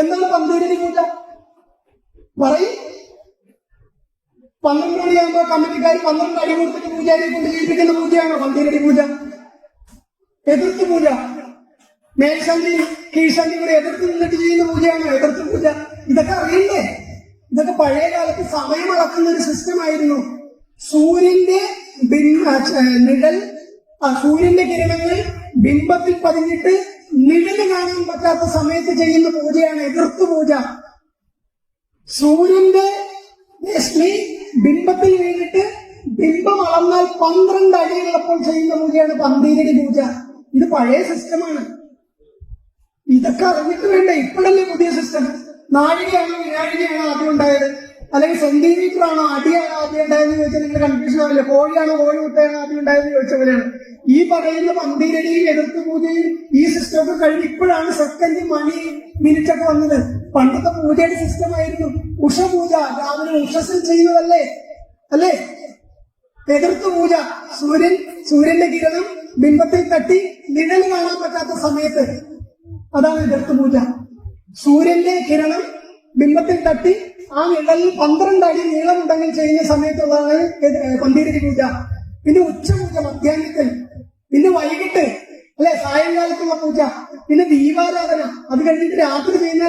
എന്താണ് പന്തീരടി പൂജ പറയും. പന്ത്രണ്ട് മണിയാകുമ്പോ കമ്മിറ്റിക്കാർ പന്ത്രണ്ട് അടി കൊടുത്തിട്ട് പൂജാരിയെ കൊണ്ട് ജീവിപ്പിക്കുന്ന പൂജയാണോ പന്തീരടി പൂജ? എതിർത്ത് പൂജ. മേൽശാന്തി കീഴ്ശാന്തി കൂടെ എതിർത്ത് നിന്നിട്ട് ചെയ്യുന്ന പൂജയാണോ എതിർത്ത് പൂജ? ഇതൊക്കെ അറിയില്ലേ? ഇതൊക്കെ പഴയ കാലത്ത് സമയം അളക്കുന്ന ഒരു സിസ്റ്റം ആയിരുന്നു. സൂര്യന്റെ ബിംബ നിഴൽ ആ, സൂര്യന്റെ കിരണങ്ങൾ ബിംബത്തിൽ പതിഞ്ഞിട്ട് നിഴൽ കാണാൻ പറ്റാത്ത സമയത്ത് ചെയ്യുന്ന പൂജയാണ് എതിർത്ത് പൂജ. സൂര്യന്റെ രശ്മി ബിംബത്തിൽ വീണിട്ട് ബിംബം അളന്നാൽ പന്ത്രണ്ട് അടിയുള്ളപ്പോൾ ചെയ്യുന്ന പൂജയാണ് പന്തീരടി പൂജ. ഇത് പഴയ സിസ്റ്റമാണ് ഇതൊക്കെ അറിഞ്ഞിട്ട് വേണ്ട? ഇപ്പോഴല്ലേ പുതിയ സിസ്റ്റം നാഴികയാണോ വിനാഴികയാണോ ആദ്യം ഉണ്ടായത്? അല്ലെങ്കിൽ സെന്റിമീറ്ററാണോ അടിയാണോ ആദ്യം ഉണ്ടായതെന്ന് ചോദിച്ചാൽ നിങ്ങൾ കൺഫ്യൂഷൻ ആവില്ല? കോഴിയാണോ കോഴി മുട്ടയാണോ ആദ്യം ഉണ്ടായതെന്ന് ചോദിച്ച പോലെയാണ്. ഈ പറയുന്ന പന്തീരടിയും എതിർത്ത് പൂജയും ഒക്കെ കഴിഞ്ഞ് ഇപ്പോഴാണ് സെക്കൻഡ് മണി മിനിറ്റ് ഒക്കെ വന്നത്. പണ്ടത്തെ പൂജയുടെ സിസ്റ്റം ആയിരുന്നു. ഉഷ പൂജ രാവിലെ ഉഷസിൽ ചെയ്യുന്നതല്ലേ? അല്ലേ? എതിർത്ത് പൂജ സൂര്യൻ സൂര്യന്റെ കിരണം ബിംബത്തിൽ തട്ടി നിഴൽ കാണാൻ പറ്റാത്ത സമയത്ത് അതാണ് എതിർത്ത് പൂജ. സൂര്യന്റെ കിരണം ബിംബത്തിൽ തട്ടി ആ നിഴലിൽ പന്ത്രണ്ട് അടി നീളമുണ്ടെങ്കിൽ ചെയ്യുന്ന സമയത്തുള്ളതാണ് പന്തീരടി പൂജ. പിന്നെ ഉച്ചപൂജ മധ്യാഹ്നത്തിൽ. പിന്നെ വൈകിട്ട് അല്ലെ സായങ്കാലത്തുള്ള പൂജ. പിന്നെ ദീപാരാധന. അത് കഴിഞ്ഞിട്ട് രാത്രി ചെയ്യുന്ന